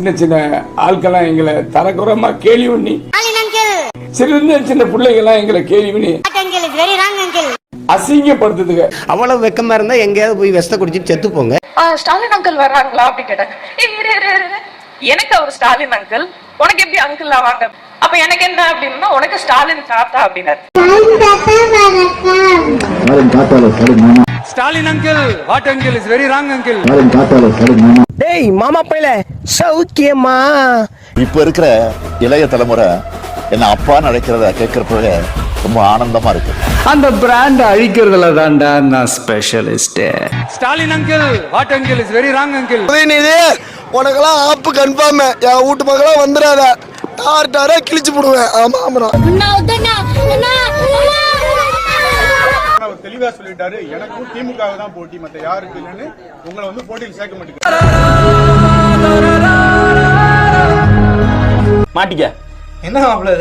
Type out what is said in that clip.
சின்ன சின்ன ஆட்கள்லாம் எங்களை தரக்குறமா கேலி பண்ணி. சின்ன சின்ன பிள்ளைங்கள்லாம் எங்களை கேலி பண்ணி. அசிங்கப்படுத்துதுங்க. அவ்வளவு வெக்கமா இருந்தா எங்கேயாவது போய் வெஸ்த குடிச்சிட்டு செத்து போங்க. ஸ்டாலின் அங்கிள் வர்றாங்களா அப்படி இரு. எனக்கு அவர் ஸ்டாலின் அங்கிள் உனக்கு எப்படி அங்கிள் ஆவாங்க? அப்ப எனக்கு என்ன அப்படின்னா உனக்கு ஸ்டாலின் தாத்தா அப்படின்னாரு. Stalin uncle what uncle is very wrong uncle டேய் மாமா பையல சௌக்கியமா? இப்ப இருக்கிற இளைய தலைமுறை என்ன அப்பா நடக்கிறத கேட்கறப்பவே ரொம்ப ஆனந்தமா இருக்கு. அந்த பிராண்ட் அழிக்கிறதுல தான்டா நான் specialist Stalin uncle what uncle is very wrong uncle Udhayanidhi உனக்கெல்லாம் ஆப்பு கன்ஃபார்ம் என் வீட்டு பக்கம் வந்துடாத. டார் டாரா கிழிச்சு போடுவேன். ஆமா ஆமா தெளிவா சொல்லிட்டாரு. எனக்கும் திமுக தான் போட்டி. மத்த யாருக்கு இல்லைன்னு உங்களை வந்து போட்டியில் சேர்க்க மாட்டேங்க மாட்டிக்க. என்ன மாப்பிள்ள